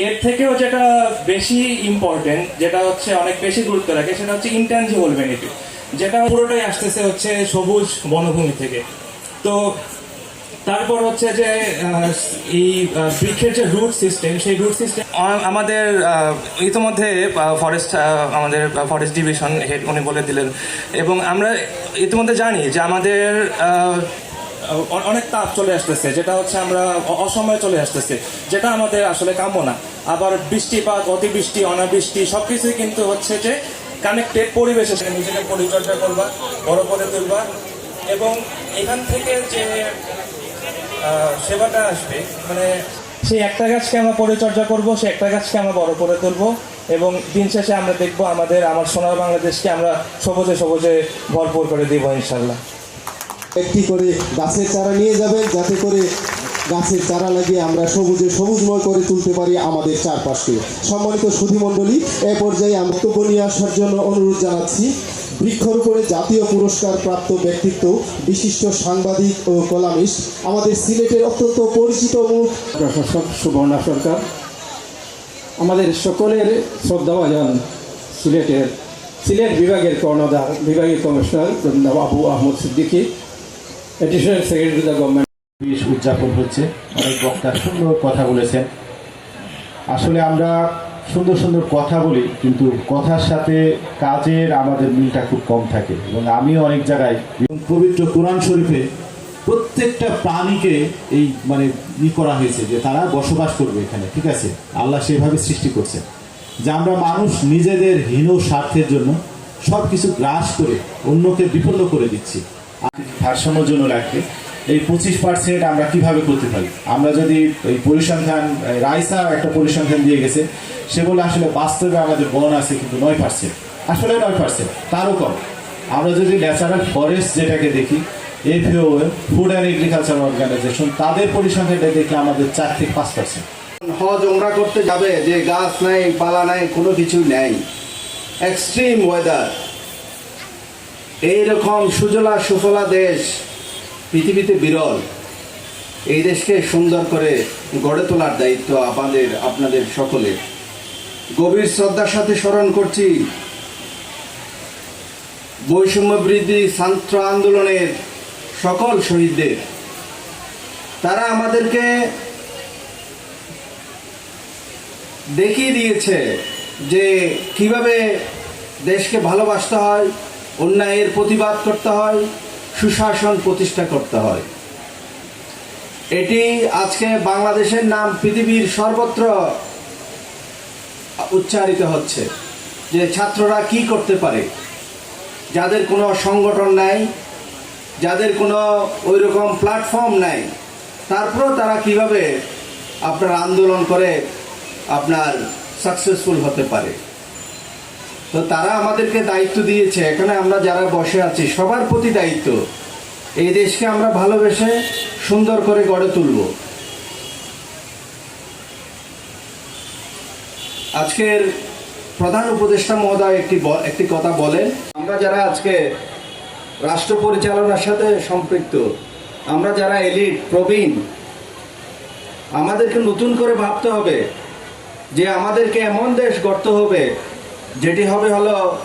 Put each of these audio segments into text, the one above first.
এর থেকেও যেটা বেশি ইম্পর্টেন্ট যেটা হচ্ছে অনেক বেশি গুরুত্ব রাখে, সেটা হচ্ছে ইন্টেনজিবল বেনিফিট যেটা পুরোটাই আসতেছে হচ্ছে সবুজ বনভূমি থেকে। তো তারপর হচ্ছে যে এই বৃক্ষের যে রুট সিস্টেম সেই রুট সিস্টেম আমাদের ইতিমধ্যে ফরেস্ট আমাদের ফরেস্ট ডিভিশন হেড উনি বলে দিলেন। এবং আমরা ইতিমধ্যে জানি যে আমাদের অনেক তাপ চলে আসতেছে, যেটা হচ্ছে আমরা অসময়ে চলে আসতেছে, যেটা আমাদের আসলে কাম্য না। আবার বৃষ্টিপাত, অতিবৃষ্টি, অনাবৃষ্টি, সবকিছুই কিন্তু হচ্ছে যে কানেক্টেড পরিবেশে সাথে নিজেকে পরিচর্যা করবা বড় করে তুলবা এবং এখান থেকে যে সেবাটা আসবে মানে সেই একটা গাছকে আমরা পরিচর্যা করব সেই একটা গাছকে আমরা বড় করে তুলবো এবং দিন শেষে আমরা দেখব আমাদের আমার সোনার বাংলাদেশকে আমরা সবুজে সবুজে ভরপুর করে দিব ইনশাল্লাহ একটি করে গাছের চারা নিয়ে যাবেন যাতে করে গাছের চারা লাগিয়ে আমরা সবুজে সবুজময় করে তুলতে পারি আমাদের চারপাশকে। সম্মানিত সুধীমণ্ডলী, এ পর্যায়ে আমি বক্তব্য নিয়ে আসার জন্য অনুরোধ জানাচ্ছি, বৃক্ষরোপণে জাতীয় পুরস্কার প্রাপ্ত ব্যক্তিত্ব, বিশিষ্ট সাংবাদিক ও কলামিস্ট, আমাদের সিলেটের অত্যন্ত পরিচিত প্রশাসক সুবর্ণা সরকার, আমাদের সকলের শ্রদ্ধাভাজন সিলেটের, সিলেট বিভাগের কর্ণধার, বিভাগীয় commissioner Abu Ahmad Siddiqui additional secretary the government বিশ উদযাপন হচ্ছে। অনেক বক্তা সুন্দর কথা বলেছেন। আসলে আমরা সুন্দর সুন্দর কথা বলি, কিন্তু কথার সাথে কাজের আমাদের মিলটা খুব কম থাকে। এবং আমিও অনেক জায়গায় পবিত্র কোরআন শরীফে প্রত্যেকটা প্রাণীকে এই মানে ই করা হয়েছে যে তারা বসবাস করবে এখানে, ঠিক আছে? আল্লাহ সেভাবে সৃষ্টি করছে যে আমরা মানুষ নিজেদের হীন স্বার্থের জন্য সব কিছু গ্রাস করে অন্যকে বিপন্ন করে দিচ্ছি। ভারসাম্যর জন্য লাগবে এই পঁচিশ পার্সেন্ট আমরা কীভাবে করতে পারি? আমরা যদি এই পরিসংখ্যান রাইসা একটা পরিসংখ্যান দিয়ে গেছে সেগুলো আসলে বাস্তবে আমাদের বন আছে কিন্তু নয় পার্সেন্ট আসলে নয় পার্সেন্ট তারও কম। আমরা যদি ন্যাচারাল ফরেস্ট যেটাকে দেখি FAO food and agriculture organization তাদের পরিসংখ্যানটা দেখলে আমাদের চার থেকে পাঁচ পার্সেন্ট হজ ওমরা করতে যাবে, যে গাছ নাই, পালা নাই, কোনো কিছু নেই। এক্সট্রিম ওয়েদার এইরকম সুজলা সুফলা দেশ পৃথিবীতে বিরল। এই দেশকে সুন্দর করে গড়ে তোলার দায়িত্ব আমাদের, আপনাদের সকলের। গভীর শ্রদ্ধার সাথে স্মরণ করছি, বৈষম্য বৃদ্ধি ছাত্র আন্দোলনের সকল শহীদদের। তারা আমাদেরকে দেখিয়ে দিয়েছে যে কীভাবে দেশকে ভালোবাসতে হয়, অন্যায়ের প্রতিবাদ করতে হয় সুশাসন প্রতিষ্ঠা করতে হয়। এটি আজকে বাংলাদেশের নাম পৃথিবীর সর্বত্র উচ্চারিত হচ্ছে যে ছাত্ররা কি করতে পারে। যাদের কোনো সংগঠন নাই, যাদের কোনো ওই রকম প্ল্যাটফর্ম নাই, তারপরেও তারা কীভাবে আপনার আন্দোলন করে আপনার সাকসেসফুল হতে পারে? তো তারা আমাদেরকে দায়িত্ব দিয়েছে। এখানে আমরা যারা বসে আছি, সবার প্রতি দায়িত্ব। এই দেশকে আমরা ভালোবেসে সুন্দর করে গড়ে তুলব। আজকের প্রধান উপদেষ্টা মহোদয় একটি একটি কথা বলেন, আমরা যারা আজকে রাষ্ট্র পরিচালনার সাথে সম্পৃক্ত, আমরা যারা এলিট, প্রবীণ, আমাদেরকে নতুন করে ভাবতে হবে যে আমাদেরকে এমন দেশ গড়তে হবে যেটি হবে হলো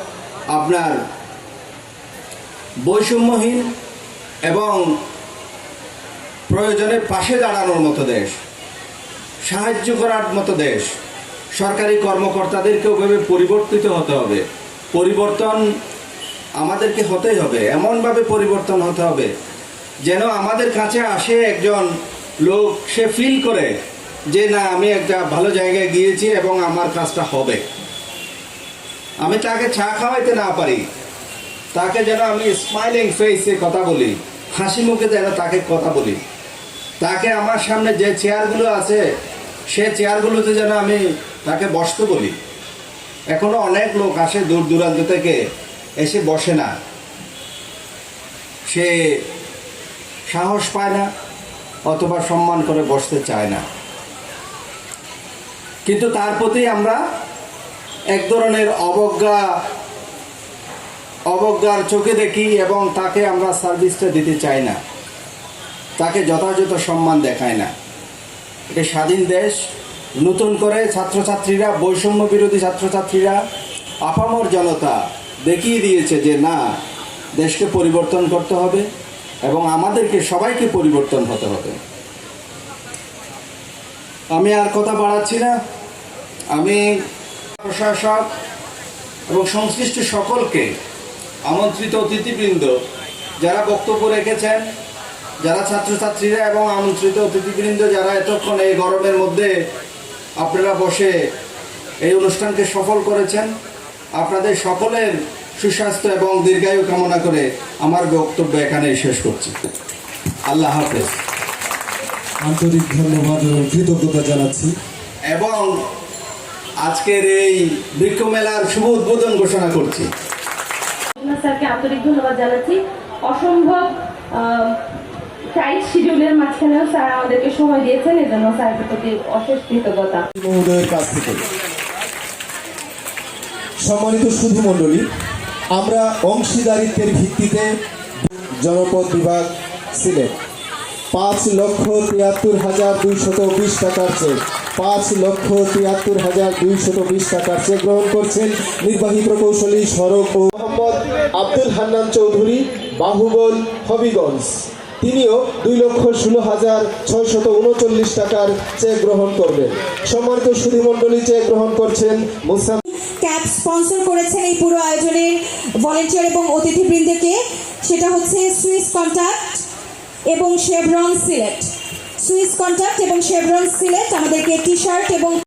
আপনার বৈষম্যহীন এবং প্রয়োজনে পাশে দাঁড়ানোর মতো দেশ, সাহায্য করার মতো দেশ, সরকারি কর্মকর্তাদেরকে ওভাবে পরিবর্তিত হতে হবে। পরিবর্তন আমাদেরকে হতেই হবে, এমনভাবে পরিবর্তন হতে হবে যেন আমাদের কাছে আসে একজন লোক, সে ফিল করে যে, না, আমি একটা ভালো জায়গায় গিয়েছি এবং আমার কাজটা হবে। আমি তাকে চা খাওয়াইতে না পারি। তাকে যেন আমি স্মাইলিং ফেসে কথা বলি, হাসি মুখে যেন তাকে কথা বলি। তাকে আমার সামনে যে চেয়ারগুলো আছে, সে চেয়ারগুলোতে যেন আমি তাকে বসতে বলি। এখনও অনেক লোক আসে দূর দূরান্ত থেকে, এসে বসে না। সে সাহস পায় না, অথবা সম্মান করে বসতে চায় না। কিন্তু তার প্রতি আমরা এক ধরনের অবজ্ঞা, অবজ্ঞার চোখে দেখি এবং তাকে আমরা সার্ভিসটা দিতে চাই না। তাকে যথাযথ সম্মান দেখায় না। এটা স্বাধীন দেশ, নতুন করে ছাত্রছাত্রীরা, বৈষম্য বিরোধী ছাত্রছাত্রীরা, আপামর জনতা দেখিয়ে দিয়েছে যে না, দেশকে পরিবর্তন করতে হবে এবং আমাদেরকে সবাইকে পরিবর্তন হতে হবে। আমি আর কথা বাড়াচ্ছি না। আমি প্রশাসক এবং সংশ্লিষ্ট সকলকে আমন্ত্রিত অতিথিবৃন্দ যারা বক্তব্য রেখেছেন যারা ছাত্রছাত্রীরা এবং আমন্ত্রিত অতিথিবৃন্দ যারা এতক্ষণ এই গরমের মধ্যে আপনারা বসে এই অনুষ্ঠানকে সফল করেছেন আপনাদের সকলের সুস্বাস্থ্য এবং দীর্ঘায়ু কামনা করে আমার বক্তব্য এখানে শেষ করছি। আল্লাহ হাফেজ। আন্তরিক ধন্যবাদ এবং কৃতজ্ঞতা জানাচ্ছি। এবং আজকের এই বৃক্ষ মেলার শুভ উদ্বোধন ঘোষণা করছি। স্যারকে আন্তরিক ধন্যবাদ জানাচ্ছি। অসম্ভব টাইট শিডিউলের মাঝখানেও স্যার আমাদেরকে সময় দিয়েছেন এজন্য স্যারের প্রতি অশেষ কৃতজ্ঞতা। মহোদয়ের কাছ থেকে। সম্মানিত সুধী মণ্ডলী আমরা অংশীদারিত্বের ভিত্তিতে জনপদ বিভাগ সিলেট। পাঁচ লক্ষ তিয়াত্তর হাজার দুইশত বিশ টাকার চেক। পাঁচ লক্ষ তিয়াত্তর হাজার দুইশত বিশ টাকার চেক গ্রহণ করছেন নির্বাহী প্রকৌশলী সড়ক ও মোহাম্মদ আব্দুল হান্নান চৌধুরী, বাহুবল হবিগঞ্জ। তিনিও দুই লক্ষ ষোলো হাজার ছয়শত উনচল্লিশ টাকার চেক গ্রহণ করবেন। সম্মানিত সুধীমণ্ডলী চেক গ্রহণ করছেন মুসা ক্যাব স্পন্সর করেছেন এই পুরো আয়োজনের ভলেন্টিয়ার এবং অতিথিবৃন্দকে। সেটা হচ্ছে সুইস কন্ট্যাক্ট এবং শেভরন সিলেট। সুইস কন্ট্যাক্ট এবং শেভরন সিলেট আমাদেরকে টি শার্ট এবং